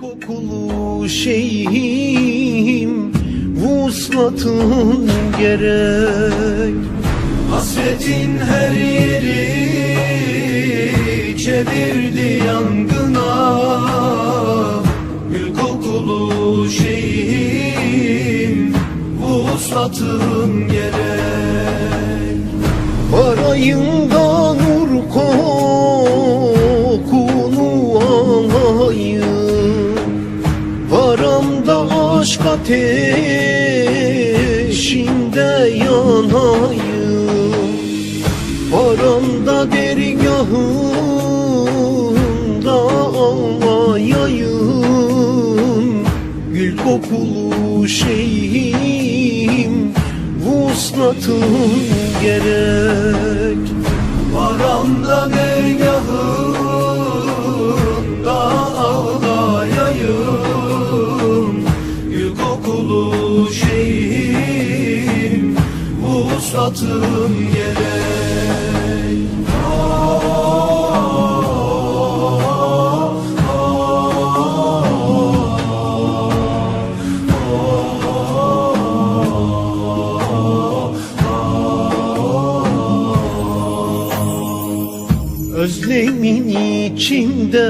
kokulu şeyhim Vuslatın gerek. Hasretin her yeri Çevirdi yangına. Gül kokulu şeyhim Vuslatın gerek. Parayında ateşinde yanayım. Varamda dergahında ağlayayım. Gül kokulu şeyhim Vuslatın gerek. Varamda dergahında Vuslatın gerek Özlemin içinde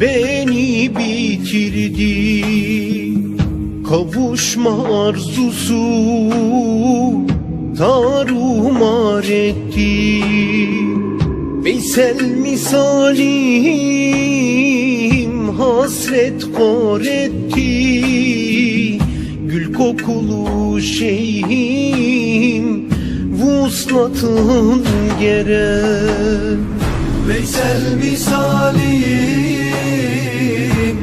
beni bitirdi Kavuşma arzusu tarumar etti. Veysel misalim hasret kor etti. Gül kokulu şeyhim Vuslatın gerek Veysel misalim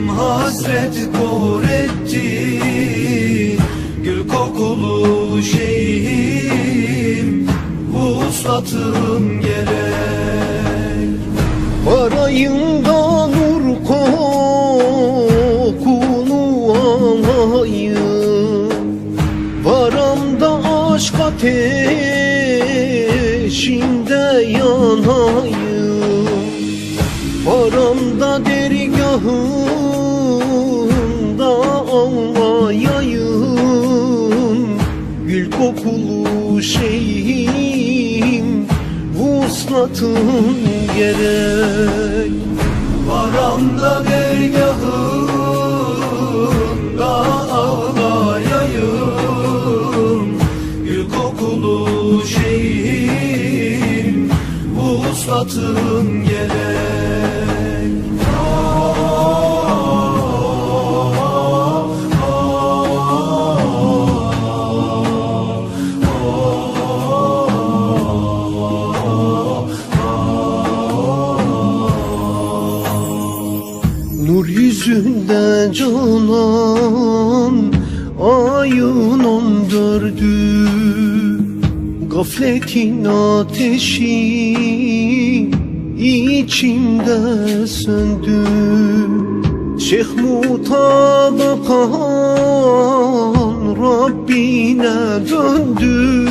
hasret kor etti Gül kokulu şeyhim Vuslatın Vuslatın gerek. Varamda dergahında ağlayayım. Gül kokulu şeyhim Vuslatın gerek Nur yüzünde canan ayın on dördü. Gafletin ateşi içimde söndü. Şeyh mutabakan Rabbine döndü.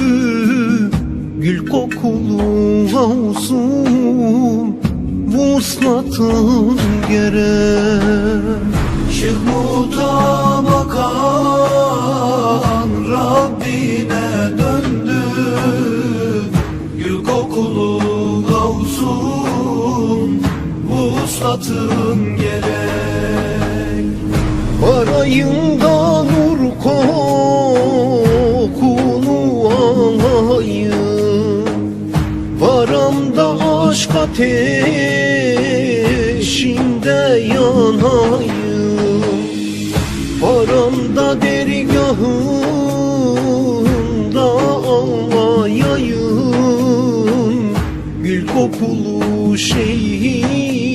Gül kokulu havzum Vuslatın gerek. Şeyh mutabakan Rabbine döndü. Gül kokulu gavsum Vuslatın gerek. Parayında nur kokunu alayım. Varamda aşk ateşinde kokulu şeyhim